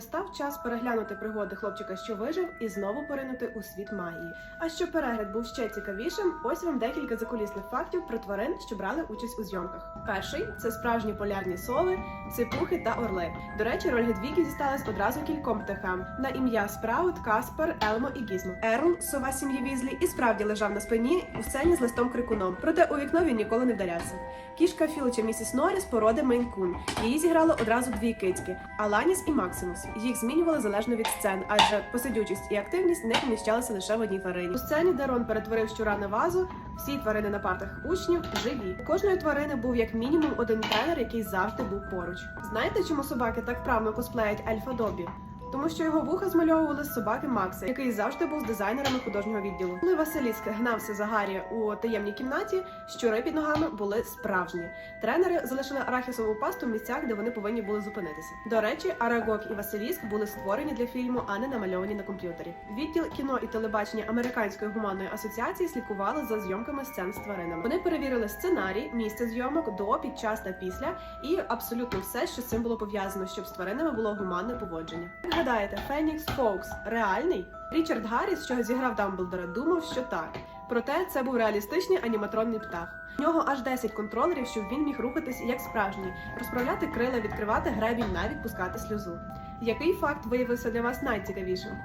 Став час переглянути пригоди хлопчика, що вижив, і знову поринути у світ магії. А щоб перегляд був ще цікавішим, ось вам декілька закулісних фактів про тварин, що брали участь у зйомках. Перший це справжні полярні сови, сипухи та орли. До речі, роль Гедвіги дісталась одразу кільком птахам на ім'я Спраут, Каспер, Елмо і Гізмо. Ерл, сова сім'ї Візлі, і справді лежав на спині у сцені з листом крикуном. Проте у вікно він ніколи не вдарявся. Кішка Філча місіс Норріс породи Мейн-кун. Її зіграло одразу дві кицьки Аланіс і Максимус. Їх змінювали залежно від сцен, адже посидючість і активність не поміщалися лише в одній тварині. У сцені, де Рон перетворив щура на вазу, всі тварини на партах учнів живі. У кожної тварини був як мінімум один тренер, який завжди був поруч. Знаєте, чому собаки так вправно косплеять Ельфа Добі? Тому що його вуха змальовували з собаки Макса, який завжди був з дизайнерами художнього відділу. Коли Василіск гнався за Гаррі у таємній кімнаті, щури під ногами були справжні. Тренери залишили арахісову пасту в місцях, де вони повинні були зупинитися. До речі, Арагок і Василіск були створені для фільму, а не намальовані на комп'ютері. Відділ кіно і телебачення Американської гуманної асоціації слідкували за зйомками сцен з тваринами. Вони перевірили сценарій, місце зйомок до, під час та після, і абсолютно все, що з цим було пов'язано, щоб з тваринами було гуманне поводження. Гадаєте, Фенікс Фоукс реальний? Річард Гарріс, що зіграв Дамблдора, думав, що так. Проте це був реалістичний аніматронний птах. У нього аж 10 контролерів, щоб він міг рухатись як справжній, розправляти крила, відкривати гребінь, навіть пускати сльозу. Який факт виявився для вас найцікавішим?